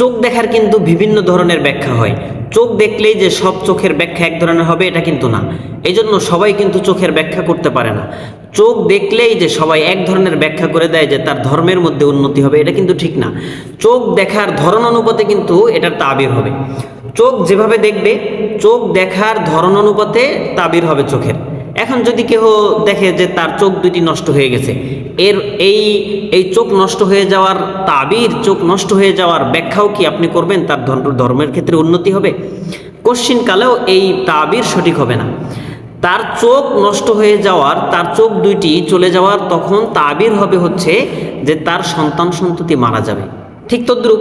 চোখ দেখার কিন্তু বিভিন্ন ধরনের ব্যাখ্যা হয়। চোখ দেখলেই যে সব চোখের ব্যাখ্যা এক ধরনের হবে, এটা কিন্তু না। এই জন্য সবাই কিন্তু চোখের ব্যাখ্যা করতে পারে না। চোখ দেখলেই যে সবাই এক ধরনের ব্যাখ্যা করে দেয় যে তার ধর্মের মধ্যে উন্নতি হবে, এটা কিন্তু ঠিক না। চোখ দেখার ধরন অনুপাতে কিন্তু এটার তাবির হবে। চোখ যেভাবে দেখবে, চোখ দেখার ধরন অনুপাতে তাবির হবে চোখের। এখন যদি কেউ দেখে যে তার চোখ দুটি নষ্ট হয়ে গেছে এর এই এই চোখ নষ্ট হয়ে যাওয়ার, তাবির চোখ নষ্ট হয়ে যাওয়ার ব্যাখ্যাও কি আপনি করবেন? তার ধর্ম- ধর্মের ক্ষেত্রে উন্নতি হবে? কোশ্চিনকালেও এই তাবির সঠিক হবে না। তার চোখ নষ্ট হয়ে যাওয়ার, তার চোখ দুইটি চলে যাওয়ার তখন তাবির হবে হচ্ছে যে তার সন্তান সন্ততি মারা যাবে। ঠিক তদ্রুপ,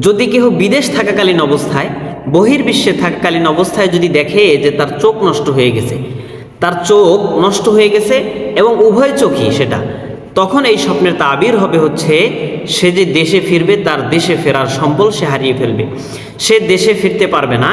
যদি কেহ বিদেশ থাকাকালীন অবস্থায়, বহির্বিশ্বে থাকাকালীন অবস্থায় যদি দেখে যে তার চোখ নষ্ট হয়ে গেছে, তার চোখ নষ্ট হয়ে গেছে এবং উভয় চোখই সেটা তখন এই স্বপ্নের তাবির হবে হচ্ছে, সে যে দেশে ফিরবে তার দেশে ফেরার সম্বল সে হারিয়ে ফেলবে। সে দেশে ফিরতে পারবে না।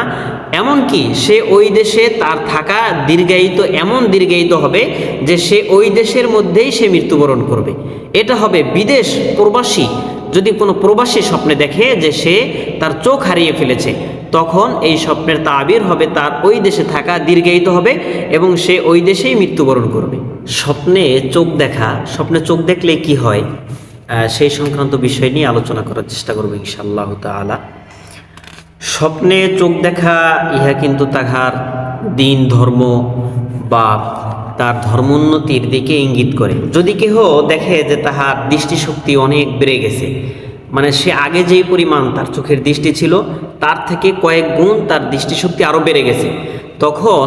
এমনকি সে ওই দেশে তার থাকা দীর্ঘায়িত, এমন দীর্ঘায়িত হবে যে সে ওই দেশের মধ্যেই সে মৃত্যুবরণ করবে। এটা হবে বিদেশ প্রবাসী। যদি কোনো প্রবাসী স্বপ্নে দেখে যে সে তার চোখ হারিয়ে ফেলেছে, তখন এই স্বপ্নের তাবির হবে তার ওই দেশে থাকা দীর্ঘায়িত হবে এবং সে ওই দেশেই মৃত্যুবরণ করবে। স্বপ্নে চোখ দেখা, স্বপ্নে চোখ দেখলে কি হয়? সেই সংক্রান্ত বিষয় নিয়ে আলোচনা করার চেষ্টা করব ইনশাআল্লাহ তাআলা। স্বপ্নে চোখ দেখা, ইহা কিন্তু তাহার দিন, ধর্ম বা তার ধর্মোন্নতির দিকে ইঙ্গিত করে। যদি কেহ দেখে যে তাহার দৃষ্টিশক্তি অনেক বেড়ে গেছে মানে সে আগে যেই পরিমাণ তার চোখের দৃষ্টি ছিল, তার থেকে কয়েক গুণ তার দৃষ্টিশক্তি আরও বেড়ে গেছে। তখন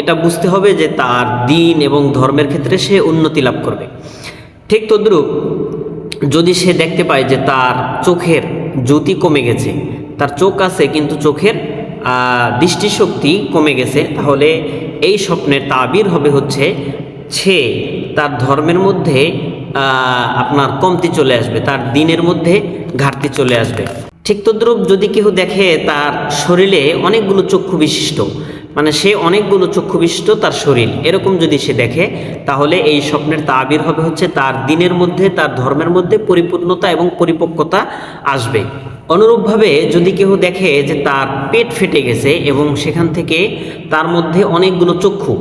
এটা বুঝতে হবে যে তার দিন এবং ধর্মের ক্ষেত্রে সে উন্নতি লাভ করবে। ঠিক তদ্রূপ যদি সে দেখতে পায় যে তার চোখের জ্যোতি কমে গেছে, তার চোখ আছে কিন্তু চোখের দৃষ্টিশক্তি কমে গেছে, তাহলে এই স্বপ্নের তাবির হবে হচ্ছে সে তার ধর্মের মধ্যে আপনার কমতি চলে আসবে, তার দিনের মধ্যে ঘাটতি চলে আসবে। ঠিক তদ্রূপ যদি কেউ দেখে তার শরীরে অনেকগুলো চক্ষু বিশিষ্ট মানে সে অনেকগুলো চক্ষুবিষ্ট তার শরীর। এরকম যদি সে দেখে, তাহলে এই স্বপ্নের তাবির হবে হচ্ছে তার দিনের মধ্যে, তার ধর্মের মধ্যে পরিপূর্ণতা এবং পরিপক্কতা আসবে। অনুরূপভাবে যদি কেউ দেখে যে তার পেট ফেটে গেছে এবং সেখান থেকে তার মধ্যে অনেকগুলো চক্ষু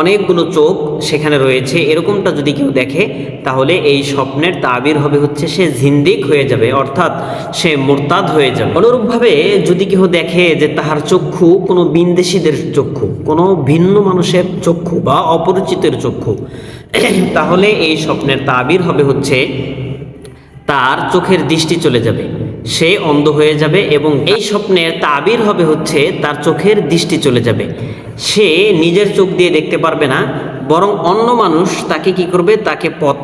অনেকগুলো চোখ সেখানে রয়েছে। এরকমটা যদি কেউ দেখে, তাহলে এই স্বপ্নের তাবির হবে হচ্ছে সে জিন্দিক হয়ে যাবে, অর্থাৎ সে মোরতাদ হয়ে যাবে। অনুরূপভাবে যদি কেউ দেখে যে তাহার চক্ষু কোনো বিন্দেশিদের চক্ষু, কোনো ভিন্ন মানুষের চক্ষু বা অপরিচিতের চক্ষু, তাহলে এই স্বপ্নের তাবির হবে হচ্ছে তার চোখের দৃষ্টি চলে যাবে। সে অন্ধ হয়ে যাবে এবং এই স্বপ্নের তাবির হবে হচ্ছে তার চোখের দৃষ্টি চলে যাবে। সে নিজের চোখ দিয়ে দেখতে পারবে না, বরং অন্য মানুষ তাকে কি করবে? তাকে পথ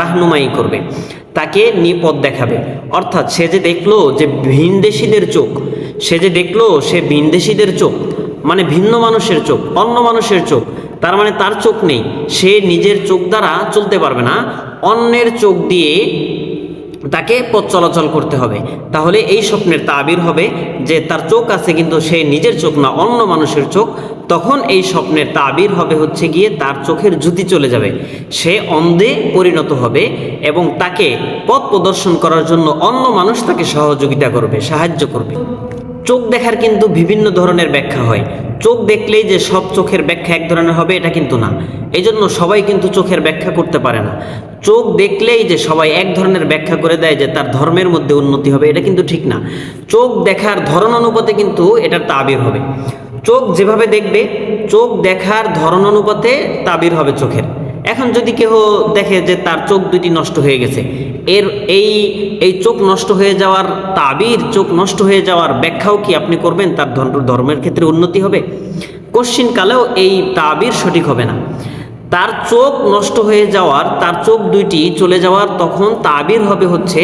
রাহনুমাই করবে। তাকে নিয়ে পথ দেখাবে। অর্থাৎ সে যে দেখল যে ভিনদেশীদের চোখ, সে যে দেখল সে ভিনদেশীদের চোখ মানে ভিন্ন মানুষের চোখ, অন্য মানুষের চোখ, তার মানে তার চোখ নেই। সে নিজের চোখ দ্বারা চলতে পারবে না। অন্যের চোখ দিয়ে তাকে পথ চলাচল করতে হবে। তাহলে এই স্বপ্নের তাবির হবে যে তার চোখ আছে কিন্তু সে নিজের চোখ না, অন্য মানুষের চোখ। তখন এই স্বপ্নের তাবির হবে হচ্ছে গিয়ে তার চোখের জুতি চলে যাবে। সে অন্ধে পরিণত হবে এবং তাকে পথ প্রদর্শন করার জন্য অন্য মানুষ তাকে সহযোগিতা করবে, সাহায্য করবে। চোখ দেখার কিন্তু বিভিন্ন ধরনের ব্যাখ্যা হয়। চোখ দেখলেই যে সব চোখের ব্যাখ্যা এক ধরনের হবে, এটা কিন্তু না। এই জন্য সবাই কিন্তু চোখের ব্যাখ্যা করতে পারে না। চোখ দেখলেই যে সবাই এক ধরনের ব্যাখ্যা করে দেয় যে তার ধর্মের মধ্যে উন্নতি হবে, এটা কিন্তু ঠিক না। চোখ দেখার ধরন অনুপাতে কিন্তু এটার তাবির হবে। চোখ যেভাবে দেখবে, চোখ দেখার ধরন অনুপাতে তাবির হবে চোখের। এখন যদি কেউ দেখে যে তার চোখ দুটি নষ্ট হয়ে গেছে, এর এই এই চোখ নষ্ট হয়ে যাওয়ার তাবির, চোখ নষ্ট হয়ে যাওয়ার ব্যাখ্যাও কি আপনি করবেন? তার ধর্ম- ধর্মের ক্ষেত্রে উন্নতি হবে? কোশ্চিনকালেও এই তাবির সঠিক হবে না। তার চোখ নষ্ট হয়ে যাওয়ার, তার চোখ দুইটি চলে যাওয়ার তখন তাবির হবে হচ্ছে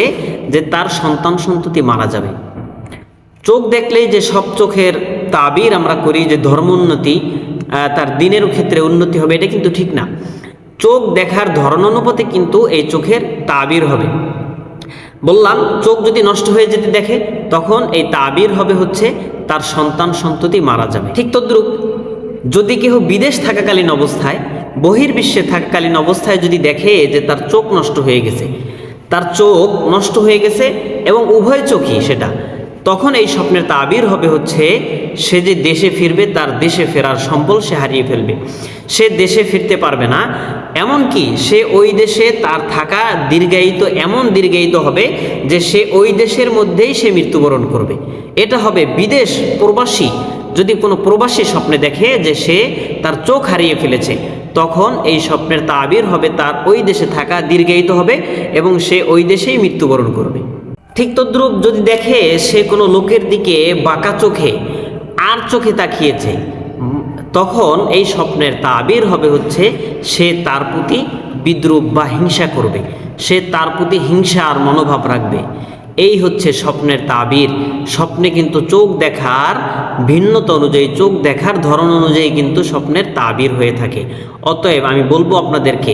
যে তার সন্তান সন্ততি মারা যাবে। চোখ দেখলেই যে সব চোখের তাবির আমরা করি যে ধর্মোন্নতি তার দিনের ক্ষেত্রে উন্নতি হবে, এটা কিন্তু ঠিক না। চোখ দেখার ধরন অনুপাতে কিন্তু এই চোখের তাবির হবে। বললাম, চোখ যদি নষ্ট হয়ে যেতে দেখে, তখন এই তাবির হবে হচ্ছে তার সন্তান সন্ততি মারা যাবে। ঠিক তদ্রূপ, যদি কেউ বিদেশ থাকাকালীন অবস্থায় বহির্বিশ্বে থাকাকালীন অবস্থায় যদি দেখে যে তার চোখ নষ্ট হয়ে গেছে, তার চোখ নষ্ট হয়ে গেছে এবং উভয় চোখই সেটা, তখন এই স্বপ্নের তাবির হবে হচ্ছে সে যে দেশে ফিরবে তার দেশে ফেরার সম্বল সে হারিয়ে ফেলবে। সে দেশে ফিরতে পারবে না, এমনকি সে ওই দেশে তার থাকা দীর্ঘায়িত এমন দীর্ঘায়িত হবে যে সে ওই দেশের মধ্যেই সে মৃত্যুবরণ করবে। এটা হবে বিদেশ প্রবাসী, যদি কোনো প্রবাসী স্বপ্নে দেখে যে সে তার চোখ হারিয়ে ফেলেছে তখন এই স্বপ্নের তাবির হবে তার ওই দেশে থাকা, দীর্ঘায়িত হবে এবং সে ওই দেশেই মৃত্যুবরণ করবে। ঠিক তদ্রূপ যদি দেখে সে কোনো লোকের দিকে বাঁকা চোখে, আর চোখে তাকিয়েছে, তখন এই স্বপ্নের তাবির হবে হচ্ছে সে তার প্রতি বিদ্রুপ বা হিংসা করবে। সে তার প্রতি হিংসা আর মনোভাব রাখবে। এই হচ্ছে স্বপ্নের তাবির। স্বপ্নে কিন্তু চোখ দেখার ভিন্নতা অনুযায়ী, চোখ দেখার ধরন অনুযায়ী কিন্তু স্বপ্নের তাবির হয়ে থাকে। অতএব আমি বলব আপনাদেরকে,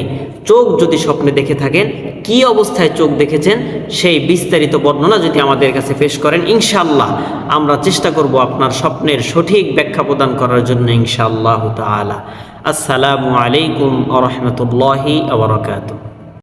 চোখ যদি স্বপ্নে দেখে থাকেন, কি অবস্থায় চোখ দেখেছেন সেই বিস্তারিত বর্ণনা যদি আমাদের কাছে পেশ করেন, ইনশাআল্লাহ আমরা চেষ্টা করব আপনার স্বপ্নের সঠিক ব্যাখ্যা প্রদান করার জন্য, ইনশাআল্লাহ তাআলা। আসসালামু আলাইকুম আ রহমতুল্লাহি আবরকাতুহ